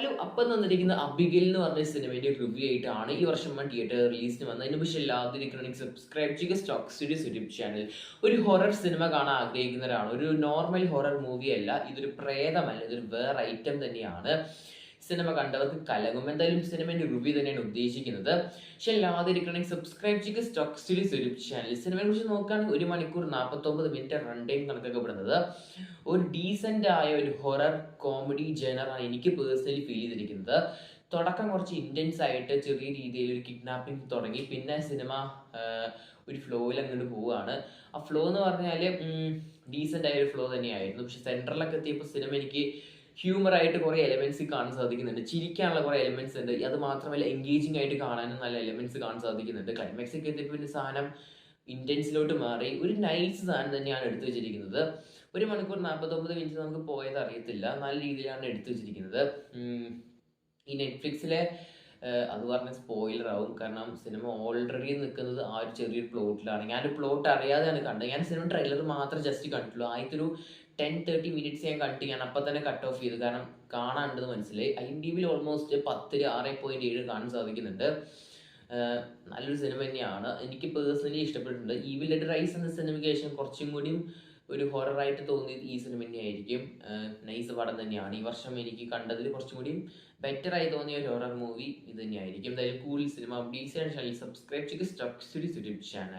Hello അപ്പം തന്നിരിക്കുന്ന അബിഗിൽ എന്ന് പറഞ്ഞ സിനിമയുടെ റിവ്യൂ ആയിട്ടാണ് ഈ വർഷം തിയേറ്റർ റിലീസിന് വന്നത്. അതിന് പക്ഷേ എല്ലാത്തിരിക്കണമെങ്കിൽ സബ്സ്ക്രൈബ് ചെയ്യുക സ്റ്റോക്ക് സ്റ്റുഡിയോസ് യൂട്യൂബ് ചാനൽ ഒരു ഹൊറർ സിനിമ കാണാൻ ആഗ്രഹിക്കുന്നവരാണ്. ഒരു നോർമൽ ഹൊറർ മൂവി അല്ല ഇതൊരു പ്രേതമല്ല ഇതൊരു വേറെ ഐറ്റം തന്നെയാണ്. സിനിമ കണ്ടവർക്ക് കലകും എന്തായാലും സിനിമയുടെ റിവ്യൂ തന്നെയാണ് ഉദ്ദേശിക്കുന്നത്. പക്ഷെ അല്ലാതെ ഇരിക്കണമെങ്കിൽ സബ്സ്ക്രൈബ് ചെയ്യുക സ്റ്റോക്ക് സ്റ്റുഡിയോസ് ഒരു ചാനൽ സിനിമയെ കുറിച്ച് നോക്കുകയാണെങ്കിൽ ഒരു മണിക്കൂർ നാൽപ്പത്തൊമ്പത് മിനിറ്റ് റൺ ടൈം കണക്കാക്കപ്പെടുന്നത്. ഒരു ഡീസന്റ് ആയ ഒരു ഹൊറർ കോമഡി ജനറാണ് എനിക്ക് പേഴ്സണലി ഫീൽ ചെയ്തിരിക്കുന്നത്. തുടക്കം കുറച്ച് ഇന്റൻസ് ആയിട്ട് ചെറിയ രീതിയിൽ ഒരു കിഡ്നാപ്പിംഗ് തുടങ്ങി. പിന്നെ സിനിമ ഒരു ഫ്ലോയിൽ അങ്ങോട്ട് പോവുകയാണ്. ആ ഫ്ലോ എന്ന് പറഞ്ഞാൽ ഡീസന്റ് ആയ ഒരു ഫ്ലോ തന്നെയായിരുന്നു. പക്ഷെ സെൻട്രലൊക്കെ എത്തിയപ്പോൾ സിനിമ എനിക്ക് ഹ്യൂമർ ആയിട്ട് കുറേ എലമെന്റ്സ് കാണാൻ സാധിക്കുന്നുണ്ട്. ചിരിക്കാനുള്ള കുറേ എലമെന്റ്സ് ഉണ്ട്. അത് മാത്രമല്ല എൻഗേജിങ് ആയിട്ട് കാണാനും നല്ല എലമെന്റ്സ് കാണാൻ സാധിക്കുന്നുണ്ട്. ക്ലൈമാക്സ് ഒക്കെ എത്തിയപ്പോൾ പിന്നെ സാധനം ഇന്റൻസിലോട്ട് മാറി. ഒരു നൈസ് സാധനം തന്നെയാണ് എടുത്തു വെച്ചിരിക്കുന്നത്. ഒരു മണിക്കൂർ നാൽപ്പത്തൊമ്പത് മിനിറ്റ് നമുക്ക് പോയത് അറിയത്തില്ല. നല്ല രീതിയിലാണ് എടുത്തു വെച്ചിരിക്കുന്നത്. ഈ നെറ്റ്ഫ്ലിക്സിലെ അത് പറഞ്ഞ സ്പോയിലർ ആവും. കാരണം സിനിമ ഓൾറെഡി നിൽക്കുന്നത് ആ ഒരു ചെറിയൊരു പ്ലോട്ടിലാണ് ഞാൻ പ്ലോട്ട് അറിയാതെയാണ് കണ്ടത്. ഞാൻ സിനിമ ട്രെയിലർ മാത്രം ജസ്റ്റ് കണ്ടിട്ടുള്ളൂ. ആദ്യത്തെ ഒരു ടെൻ തേർട്ടി മിനിറ്റ്സ് ഞാൻ കണ്ടു ഞാൻ അപ്പം തന്നെ കട്ട് ഓഫ് ചെയ്തു. കാരണം കാണാനുണ്ടെന്ന് മനസ്സിലായി. ഐ എം ഡി ഓൾമോസ്റ്റ് പത്തിൽ ആറ് പോയിന്റ് ഏഴ് കാണാൻ സാധിക്കുന്നുണ്ട്. നല്ലൊരു സിനിമ തന്നെയാണ്. എനിക്ക് പേഴ്സണലി ഇഷ്ടപ്പെട്ടിട്ടുണ്ട്. ഈവിൽ റൈസ് എന്ന സിനിമയ്ക്ക് ശേഷം കുറച്ചും കൂടിയും ഒരു ഹൊററായിട്ട് തോന്നി ഈ സിനിമ തന്നെയായിരിക്കും നൈസ് പടം തന്നെയാണ്. ഈ വർഷം എനിക്ക് കണ്ടതിൽ കുറച്ചും കൂടി ബെറ്റർ ആയി തോന്നിയ ഒരു ഹൊറർ മൂവി ഇത് തന്നെയായിരിക്കും. എന്തായാലും cool cinema updates channel subscribe ചെയ്ത് യൂട്യൂബ് ചാനൽ